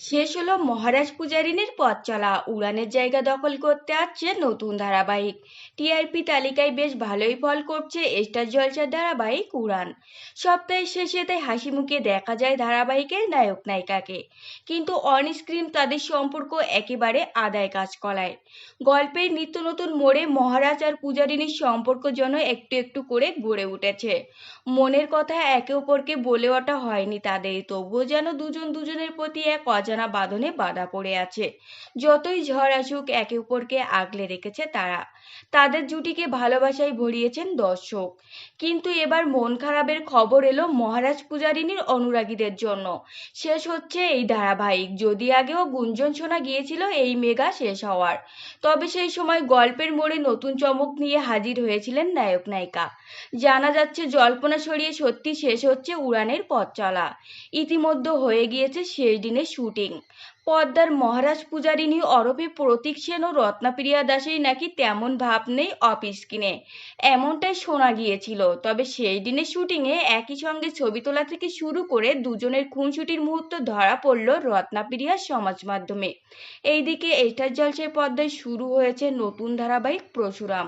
শেষ হলো মহারাজ পূজারিনীর পথ চলা। উড়ানের জায়গা দখল করতে আসছে নতুন ধারাবাহিক। টিআরপি তালিকায় বেশ ভালোই ফল করছে স্টার জলসার ধারাবাহিক উড়ান। সপ্তাহের শেষে তাই হাসি মুখে দেখা যায় ধারাবাহিকের নায়ক নায়িকাকে। কিন্তু অন স্ক্রিন তাদের সম্পর্ক একেবারে আদায় কাজ করায় গল্পের নিত্য নতুন মোড়ে মহারাজ আর পূজারিনীর সম্পর্ক যেন একটু একটু করে গড়ে উঠেছে। মনের কথা একে অপরকে বলে ওঠা হয়নি তাদের, তবুও যেন দুজন দুজনের প্রতি এক অজানা বাঁধনে বাঁধা পড়ে আছে। যতই ঝড় আসুক, একে অপরকে আগলে রেখেছে তারা। তাদের জুটিকে ভালোবাসায় ভরিয়েছেন দর্শক। কিন্তু এবার মন খারাপের খবর এলো মহারাজ পূজারিনীর অনুরাগীদের জন্য। শেষ হচ্ছে এই ধারাবাহিক। যদি আগেও গুঞ্জন শোনা গিয়েছিল, এই মেগা শেষ হওয়ার। তবে সেই সময় গল্পের মোড়ে নতুন চমক নিয়ে হাজির হয়েছিলেন নায়ক নায়িকা। জানা যাচ্ছে, জল্পনা সরিয়ে সত্যি শেষ হচ্ছে উড়ানের পথ চলা ইতিমধ্যে হয়ে গিয়েছে শেষ দিনের শুটিং। ดิ่ง পদ্মার মহারাজ পূজারিনী অরবে প্রতীক সেন ও রত্নাপ্রিয়া দাসের নাকি তেমন ভাব নেই অফ স্ক্রিনে এমনটাই শোনা গিয়েছিল। তবে সেই দিনের শুটিংয়ে একই সঙ্গে ছবি তোলা থেকে শুরু করে দুজনের খুনসুটির মুহূর্ত ধরা পড়ল রত্নাপ্রিয়ার সমাজ মাধ্যমে। এইদিকে স্টার জলসায় পদ্মায় শুরু হয়েছে নতুন ধারাবাহিক প্রশুরাম।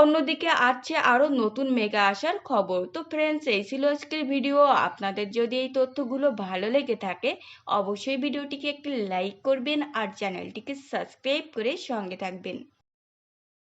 অন্যদিকে আসছে আরও নতুন মেগা আসার খবর। তো ফ্রেন্ডস এই ছিল আজকের ভিডিও আপনাদের যদি এই তথ্যগুলো ভালো লেগে থাকে, অবশ্যই ভিডিওটিকে একটি লাইক করবেন আর চ্যানেলটিকে সাবস্ক্রাইব করে সঙ্গে থাকবেন।